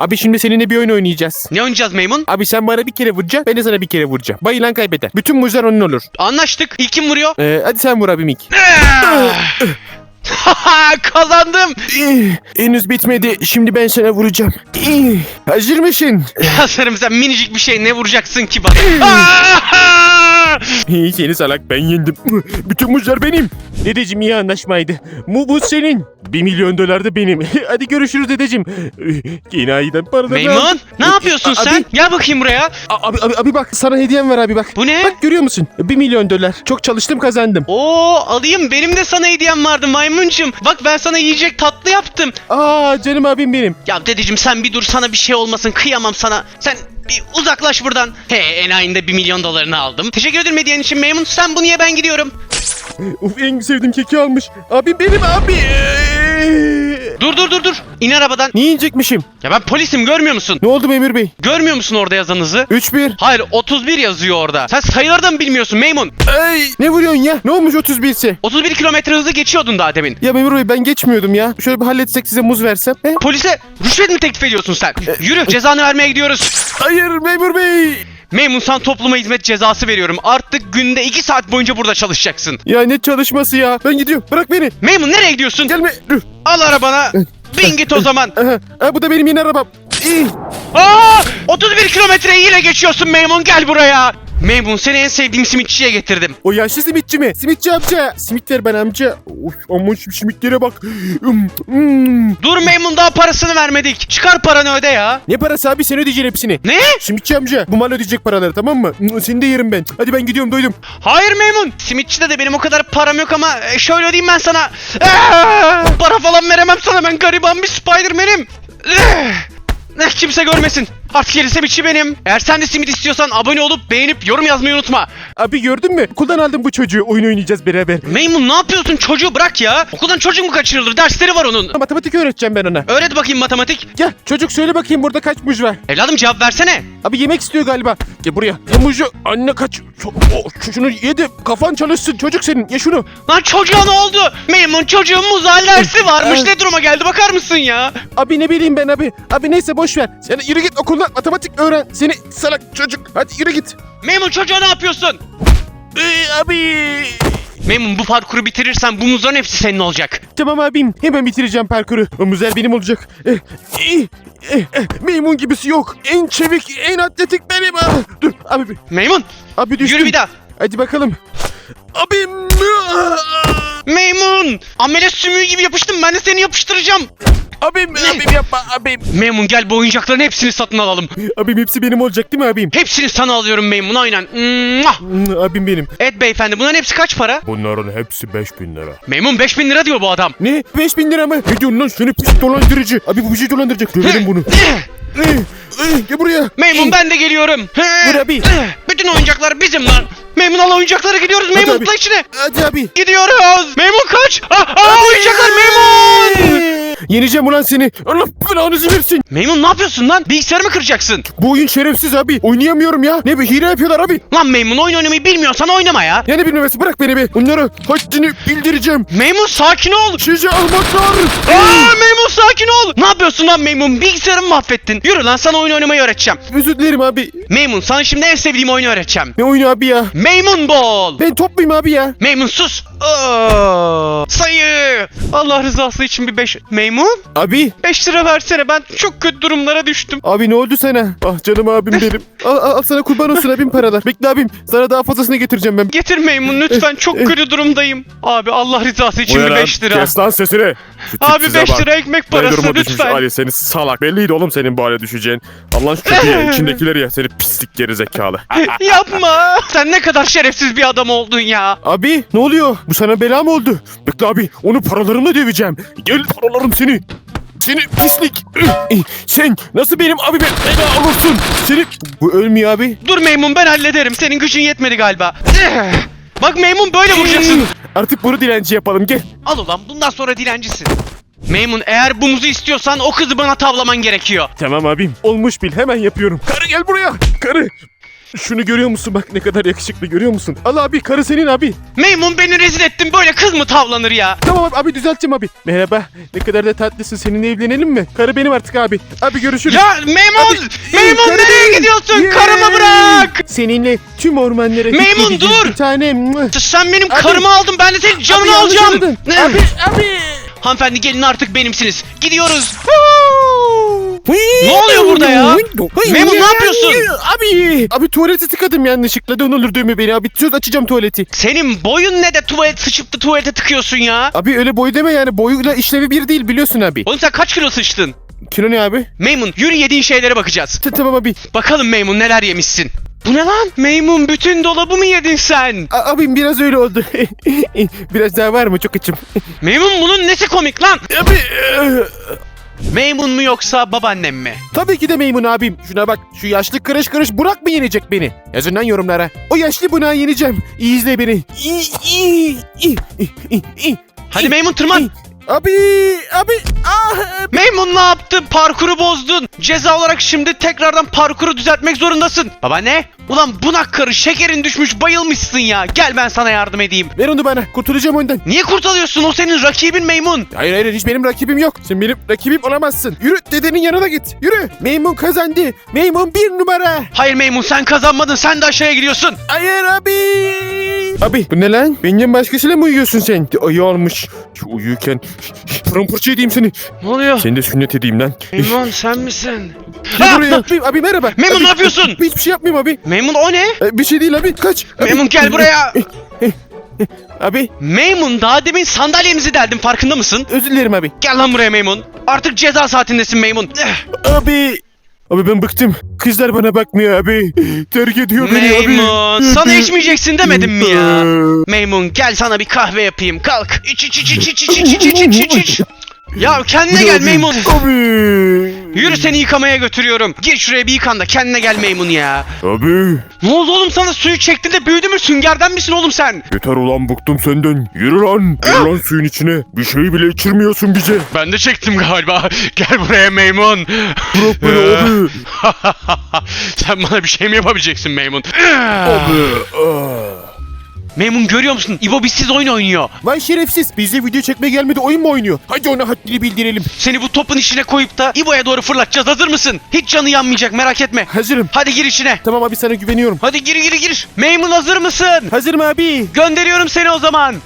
Abi şimdi seninle bir oyun oynayacağız. Ne oynayacağız Maymun? Abi sen bana bir kere vuracaksın. Ben de sana bir kere vuracağım. Bayılan kaybeder. Bütün muzlar onun olur. Anlaştık. İlk kim vuruyor? Ee, hadi sen vur abim ilk. Haha, Kazandım. İyi, Henüz bitmedi. Şimdi ben sana vuracağım. İyi, Hazır mısın? Hazırım sen minicik bir şey ne vuracaksın ki bana? İyi seni salak ben yendim. Bütün muzlar benim. Dedeciğim iyi anlaşmaydı. Mu bu senin. Bir milyon dolar da benim. Hadi görüşürüz dedeciğim. Kinayiden paralarını al. Maymun ne yapıyorsun Abi- sen? Gel bakayım buraya. A- Abi, abi, abi bak sana hediyem var abi bak. Bu ne? Bak görüyor musun? Bir milyon dolar. Çok çalıştım kazandım. Oo alayım benim de sana hediyem vardı maymuncum. Bak ben sana yiyecek tatlı yaptım. Aa canım abim benim. Ya dedeciğim sen bir dur sana bir şey olmasın kıyamam sana. Sen bir uzaklaş buradan. He enayinde bir milyon dolarını aldım. Teşekkür ederim hediyen için Maymun. Sen bunu ye ben gidiyorum. Uf en sevdiğim keki almış. Abim benim abi. Dur dur dur dur. İn arabadan. Niye inecekmişim? Ya ben polisim görmüyor musun? Ne oldu Memur Bey? Görmüyor musun orada yazanızı? 3-1. Hayır 31 yazıyor orada. Sen sayıları da mı bilmiyorsun Maymun? Ay, ne vuruyorsun ya? Ne olmuş 31 ise? 31 kilometre hızı geçiyordun daha demin. Ya Memur Bey ben geçmiyordum ya. Şöyle bir halletsek size muz versem. He? Polise rüşvet mi teklif ediyorsun sen? Yürü cezanı vermeye gidiyoruz. Hayır Memur Bey. Memnun sen topluma hizmet cezası veriyorum. Artık günde 2 saat boyunca burada çalışacaksın. Ya ne çalışması ya? Ben gidiyorum. Bırak beni. Memnun nereye gidiyorsun? Gelme. Dur. Al arabana. Bin git o zaman. Aha. Ha, bu da benim yeni arabam. Aa! 31 kilometreyi yine geçiyorsun Memnun gel buraya. Memnun seni en sevdiğim simitçiye getirdim. O yaşlı simitçi mi? Simitçi amca. Simit ver bana amca. Of, aman şu simitlere bak. Hmm, hmm. Dur Memnun daha parasını vermedik. Çıkar paranı öde ya. Ne parası abi sen ödeyeceksin hepsini. Ne? Simitçi amca bu mal ödeyecek paraları tamam mı? Hmm, Seni de yerim ben. Hadi ben gidiyorum doydum. Hayır Memnun. Simitçide de benim o kadar param yok ama e, şöyle ödeyeyim ben sana. Para falan veremem sana ben gariban bir Spiderman'im. Kimse görmesin. Artık yeni simitçi benim. Eğer sen de simit istiyorsan abone olup beğenip yorum yazmayı unutma. Abi gördün mü? Okuldan aldım bu çocuğu. Oyun oynayacağız beraber. Meymun ne yapıyorsun çocuğu bırak ya. Okuldan çocuk mu kaçırılır dersleri var onun. Matematik öğreteceğim ben ona. Öğret bakayım matematik. Gel çocuk söyle bakayım burada kaç muj var. Evladım cevap versene. Abi yemek istiyor galiba. Gel buraya. Ye muju. Anne kaç. Ço- o, şunu yedi. Kafan çalışsın çocuk senin. Ye şunu. Lan çocuğa ne oldu? Meymun çocuğun dersi varmış ne duruma geldi bakar mısın ya? Abi ne bileyim ben abi. Abi neyse boş ver. Sen yürü git okulda matematik öğren. Seni salak çocuk. Hadi yürü git. Meymun çocuğa ne yapıyorsun? Ee, abi. Meymun bu parkuru bitirirsen bu muzların hepsi senin olacak. Tamam abim. Hemen bitireceğim parkuru. O müzel benim olacak. Eh, eh, eh, eh. Maymun gibisi yok. En çevik, en atletik benim. Ah, dur abi. Meymun Abi düştüm. yürü bir daha. Hadi bakalım. Abim. Ah, Meymun amele sümüğü gibi yapıştım ben de seni yapıştıracağım. Abim, abim yapma abim. Meymun gel bu oyuncakların hepsini satın alalım. Abim hepsi benim olacak değil mi abim? Hepsini sana alıyorum Meymun aynen. Mwah! Hmm, Abim benim. Evet beyefendi bunların hepsi kaç para? Bunların hepsi 5000 lira. Meymun 5000 lira diyor bu adam. Ne? 5000 lira mı? Ne diyorsun lan seni pis dolandırıcı. Abi bu bizi dolandıracak. Dövelim bunu. Gel buraya. Meymun ben de geliyorum. Vur abi. Bütün oyuncaklar bizim lan. Meymun al oyuncaklara gidiyoruz. Meymun abi. tıkla içine. Hadi abi. Gidiyoruz. Meymun kaç. Ah, ah, oyuncaklar Meymun. Yeneceğim ulan seni. Allah belanızı versin. Meymun ne yapıyorsun lan? Bilgisayarı mı kıracaksın? Bu oyun şerefsiz abi. Oynayamıyorum ya. Ne bir hile yapıyorlar abi. Lan Meymun oyun oynamayı bilmiyorsan oynama ya. Yani bilmemesi bırak beni be. Onlara haddini bildireceğim. Meymun sakin ol. Sizi almaklar. Aa, Meymun sakin ol. Ne yapıyorsun lan Meymun? Bilgisayarımı mahvettin. Yürü lan sana oyun oynamayı öğreteceğim. Özür dilerim abi. Meymun sana şimdi en sevdiğim oyunu öğreteceğim. Ne oyunu abi ya? Meymun Ball. Ben top muyum abi ya? Meymun sus. Aa. Allah rızası için bir 5. Meymun? Abi. 5 lira versene ben çok kötü durumlara düştüm. Abi ne oldu sana? Ah canım abim benim. Al, al, al sana kurban olsun abim paralar. Bekle abim. Sana daha fazlasını getireceğim ben. Getir Meymun lütfen çok kötü durumdayım. Abi Allah rızası için bir 5 lira. Kes lan sesini. Şu Abi tipsize 5 bak. lira ekmek Ne parası duruma düşmüş lütfen. Ali seni salak. Belliydi oğlum senin bu hale düşeceğin. Allah'ın şu kötüye içindekileri ya seni pislik gerizekalı. Yapma. Sen ne kadar şerefsiz bir adam oldun ya. Abi ne oluyor? Bu sana bela mı oldu? Bekle abi onu paralarımla döveceğim. Gel paralarım seni. Seni pislik. Sen nasıl benim abime bela olursun? Seni... Bu ölmüyor abi. Dur Meymun ben hallederim. Senin gücün yetmedi galiba. Eh. Bak Meymun böyle vuracaksın. Artık bunu dilenci yapalım gel. Al ulan bundan sonra dilencisin. Meymun eğer bu muzu istiyorsan o kızı bana tavlaman gerekiyor. Tamam abim. Olmuş bil hemen yapıyorum. Karı gel buraya. Karı. Şunu görüyor musun bak ne kadar yakışıklı görüyor musun? Al abi karı senin abi. Meymun beni rezil ettin. Böyle kız mı tavlanır ya? Tamam abi, abi düzelteceğim abi. Merhaba ne kadar da tatlısın seninle evlenelim mi? Karı benim artık abi. Abi görüşürüz. Ya Meymun! Meymun karı nereye benim. gidiyorsun? Yay! Karımı bırak! Seninle tüm ormanlara Meymun, gideceğiz dur! Bir tane. Sen benim Abi- karımı aldın. Ben de senin Abi canını yanlış alacağım. anladın. Abi abi. Hanımefendi gelin artık benimsiniz. Gidiyoruz. Ne oluyor burada ya? Memur, ne yapıyorsun? Abi. Abi tuvalete tıkadım yanlışlıkla. Dön olur dövme beni abi. Söz açacağım tuvaleti. Senin boyun ne de tuvalet sıçıp da tuvalete tıkıyorsun ya? Abi öyle boy deme yani. Boyuyla işlevi bir değil biliyorsun abi. Oğlum sen kaç kilo sıçtın? Kilo ne abi? Meymun yürü yediğin şeylere bakacağız. T- Tamam abi. Bakalım Meymun neler yemişsin. Bu ne lan? Meymun bütün dolabı mı yedin sen? A- abim biraz öyle oldu. biraz daha var mı? Çok açım. Meymun bunun nesi komik lan? Abi. e, Meymun mu yoksa babaannem mi? Tabii ki de Meymun abim. Şuna bak. Şu yaşlı kırış kırış Burak mı yenecek beni? Yazın lan yorumlara. O yaşlı bunağı yeneceğim. İyi izle beni. İyi, iyi, iyi, iyi, iyi. Hadi Meymun tırman. Abi, abi, ah, Meymun ne yaptı? Parkuru bozdun. Ceza olarak şimdi tekrardan parkuru düzeltmek zorundasın. Babaanne? Ulan bunak karı şekerin düşmüş bayılmışsın ya. Gel ben sana yardım edeyim. ver onu bana. Kurtulacağım ondan. Niye kurtarıyorsun? O senin rakibin Meymun. Hayır hayır hiç benim rakibim yok. Sen benim rakibim olamazsın. Yürü dedenin yanına git. Yürü. Meymun kazandı. Meymun bir numara. Hayır Meymun sen kazanmadın. Sen de aşağıya gidiyorsun. Hayır abi. Abi bu ne lan? Benden başkasıyla mı uyuyorsun sen? Ayı almış. Şu uyurken paramparça edeyim seni. Ne oluyor? Seni de sünnet edeyim lan. Meymun sen misin? Gel Ah! buraya. Abi, abi merhaba. Memnun, Abi, ne yapıyorsun? Hiçbir şey yapmayayım abi. Meymun o ne? E, Bir şey değil abi. Kaç. Abi. Meymun gel buraya. Abi Meymun daha demin sandalyemizi deldim farkında mısın? özür dilerim abi. Gel lan buraya Meymun. Artık ceza saatindesin Meymun. Eh, Abi. Abi ben bıktım. Kızlar bana bakmıyor abi. Terk ediyor beni abi. Meymun sana içmeyeceksin demedim mi ya? Meymun gel sana bir kahve yapayım kalk. İç iç iç iç iç iç iç iç iç. Ya kendine gel Meymun. Abi. Yürü seni yıkamaya götürüyorum. Gir şuraya bir yıkan da kendine gel Meymun ya. Abi Ne oldu oğlum sana suyu çektin de büyüdü mü süngerden misin oğlum sen? yeter ulan bıktım senden. Yürü lan. Gir lan suyun içine. Bir şey bile içirmiyorsun bize. Ben de çektim galiba. Gel buraya Meymun. Bırak beni abi. sen bana bir şey mi yapabileceksin Meymun? Abi. Meymun görüyor musun? İbo bizsiz oyun oynuyor. Vay şerefsiz. Bizde video çekmeye gelmedi oyun mu oynuyor? Hadi ona haddini bildirelim. Seni bu topun içine koyup da İbo'ya doğru fırlatacağız. Hazır mısın? Hiç canı yanmayacak merak etme. Hazırım. Hadi gir içine. Tamam abi sana güveniyorum. Hadi gir gir gir. Meymun hazır mısın? Hazırım abi. Gönderiyorum seni o zaman.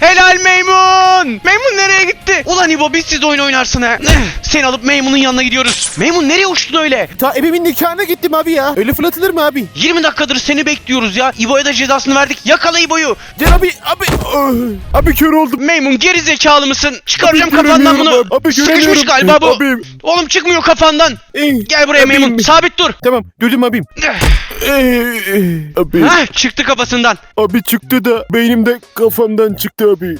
Helal Meymun. Meymun nereye gitti? Ulan İbo biz siz oyun oynarsın ha. Seni alıp Meymun'un yanına gidiyoruz. Meymun nereye uçtun öyle? Ta evimin nikahına gittim abi ya. Öyle fırlatılır mı abi? 20 dakikadır seni bekliyoruz ya. İbo'ya da cezasını verdik. Yakala İbo'yu. Gel abi abi. ah. Abi kör oldum. Meymun geri zekalı mısın? Çıkaracağım Abi kafandan bunu. göremiyorum abi, abi Sıkışmış göremiyorum. galiba bu. Abi. Oğlum çıkmıyor kafandan. Eh, Gel buraya abim. Meymun. Sabit dur. Tamam durdum abim. Eh, abi. Hah çıktı kafasından. Abi çıktı da beynimde kafamdan çıktı abi.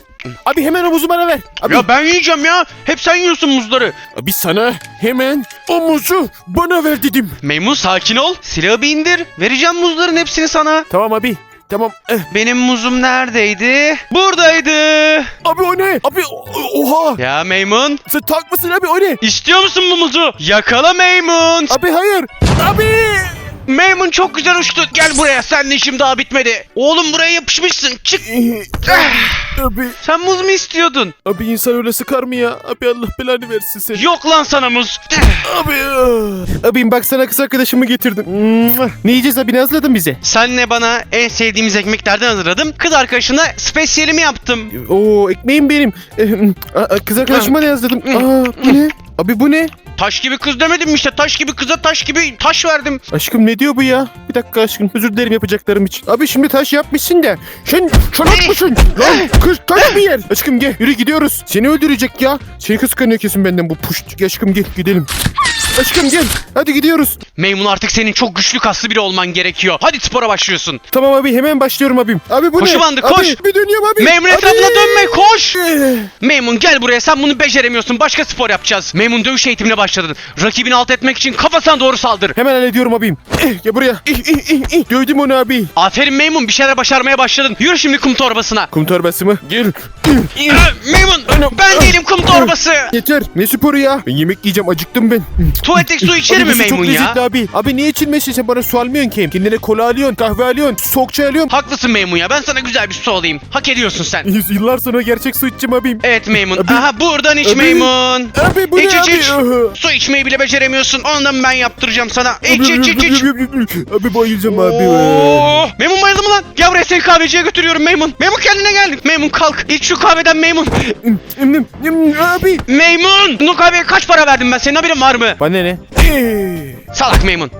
Abi hemen omuzu bana ver. Abi, Ya ben yiyeceğim ya. Hep sen yiyorsun muzları. abi sana hemen omuzu bana ver dedim. Meymun sakin ol. Silahı bir indir. Vereceğim muzların hepsini sana. Tamam abi. Tamam. Eh. Benim muzum neredeydi? Buradaydı. Abi o ne? Abi o- oha. Ya Meymun. Sen tak mısın abi o ne? istiyor musun bu muzu? Yakala Meymun. Abi hayır. Abi. Meymun çok güzel uçtu. Gel buraya. Seninle işim daha bitmedi. Oğlum buraya yapışmışsın. Çık. Abi. Sen muz mu istiyordun? Abi insan öyle sıkar mı ya? Abi Allah belanı versin seni. Yok lan sana muz. Abi. ah. Abim bak sana kız arkadaşımı getirdim. Mwah. Ne yiyeceğiz abi ne hazırladın bize? Senle bana en sevdiğimiz ekmeklerden hazırladım. Kız arkadaşına spesiyelimi yaptım. Oo ekmeğim benim. Eh, a- a, Kız arkadaşıma ne yazdım? Aa bu ne? Abi bu ne? Taş gibi kız demedim mi işte. Taş gibi kıza taş gibi taş verdim. Aşkım ne diyor bu ya? Bir dakika aşkım özür dilerim yapacaklarım için. Abi şimdi taş yapmışsın da. Sen çanak mısın? Lan kız taş mı yer? Aşkım gel yürü gidiyoruz. Seni öldürecek ya. Seni kıskanıyor kesin benden bu puşt. Aşkım gel gidelim. Aşkım gel. Hadi gidiyoruz. Meymun artık senin çok güçlü kaslı biri olman gerekiyor. Hadi spora başlıyorsun. Tamam abi hemen başlıyorum abim. Abi bu Koşu ne? bandı, Abi, koş. bir dönüyorum abi. Meymun Abi. etrafına dönme koş. Eh, Meymun gel buraya sen bunu beceremiyorsun. Başka spor yapacağız. Meymun dövüş eğitimine başladın. Rakibini alt etmek için kafasına doğru saldır. Hemen hallediyorum abim. Eh, gel buraya. İh, ih, ih, ih. Dövdüm onu abi. Aferin Meymun bir şeyler başarmaya başladın. Yürü şimdi kum torbasına. Kum torbası mı? Gel. Ee, Meymun Anam. ben değilim kum torbası. Yeter. Ne sporu ya? Ben yemek yiyeceğim. Acıktım ben. Tuvaletteki su içer Abi mi bu su çok Maymun ya? lezzetli abi. Abi niye içilmesin sen bana su almıyorsun ki? Kendine kola alıyorsun, kahve alıyorsun, soğuk çay alıyorsun. Haklısın Maymun ya. Ben sana güzel bir su alayım. Hak ediyorsun sen. Yıllar sonra gerçek su içeceğim abim. Evet Maymun. Abi- Aha buradan iç Abi- Maymun. Abi bu İç ne iç abi? iç. Su içmeyi bile beceremiyorsun. Ondan ben yaptıracağım sana. İç iç iç iç. Abi bayılacağım abi. Oo, Maymun bayıldı mı lan? Gel buraya seni kahveciye götürüyorum Maymun. Maymun kendine gel. Maymun kalk. İç şu kahveden Maymun. Abi. Maymun! Bu kahveye kaç para verdim ben? Senin haberin var mı? Bana ne? Salak Maymun.